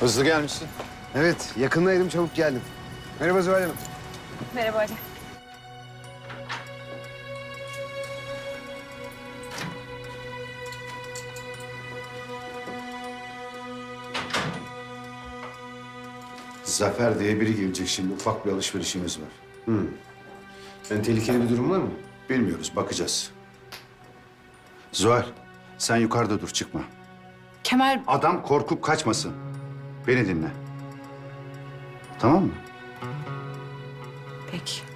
Hızlı gelmişsin. Evet, yakındaydım çabuk geldim. Merhaba Zuhal Hanım. Merhaba Ali. Zafer diye biri gelecek şimdi. Ufak bir alışverişimiz var. Yani tehlikeli bir durum var mı? Bilmiyoruz, bakacağız. Zuhal, sen yukarıda dur, çıkma. Kemal Adam korkup kaçmasın. Beni dinle. Tamam mı? peki.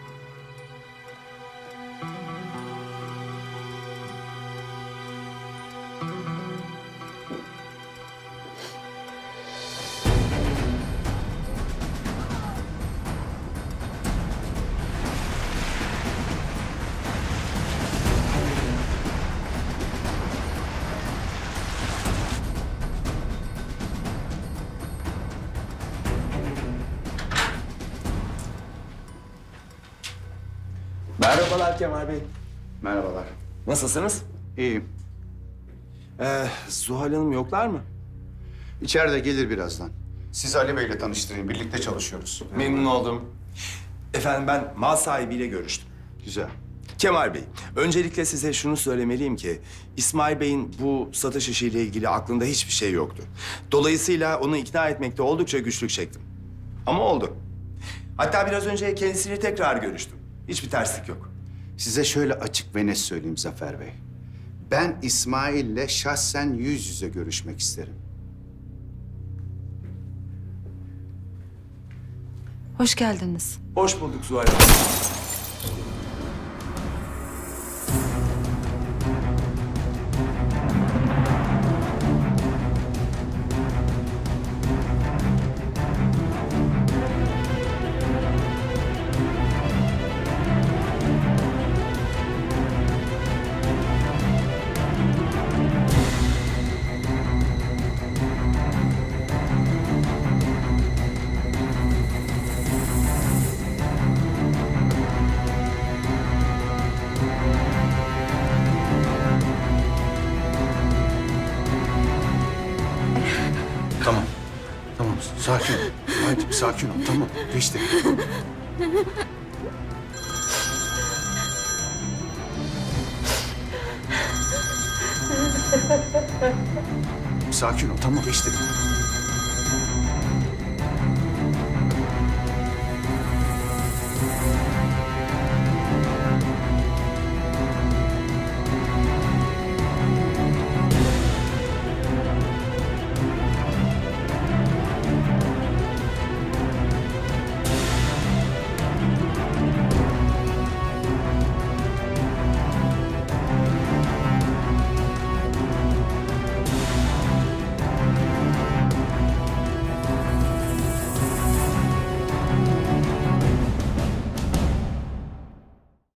Merhabalar Kemal Bey. Merhabalar. Nasılsınız? İyiyim. Ee, Zuhal Hanım yoklar mı? İçeride gelir birazdan. Sizi Ali Bey'le tanıştırayım. Birlikte çalışıyoruz. Memnun oldum. Efendim ben mal sahibiyle görüştüm. Güzel. Kemal Bey, öncelikle size şunu söylemeliyim ki... İsmail Bey'in bu satış işiyle ilgili aklında hiçbir şey yoktu. Dolayısıyla onu ikna etmekte oldukça güçlük çektim. Ama oldu. Hatta biraz önce kendisiyle tekrar görüştüm. Hiçbir terslik yok. Size şöyle açık ve net söyleyeyim Zafer Bey. Ben İsmail'le şahsen yüz yüze görüşmek isterim. Hoş geldiniz. Hoş bulduk Zuhal Hanım. Tamam. Tamam, sakin ol. Haydi sakin ol, tamam. Geçti. Sakin ol, tamam geçti.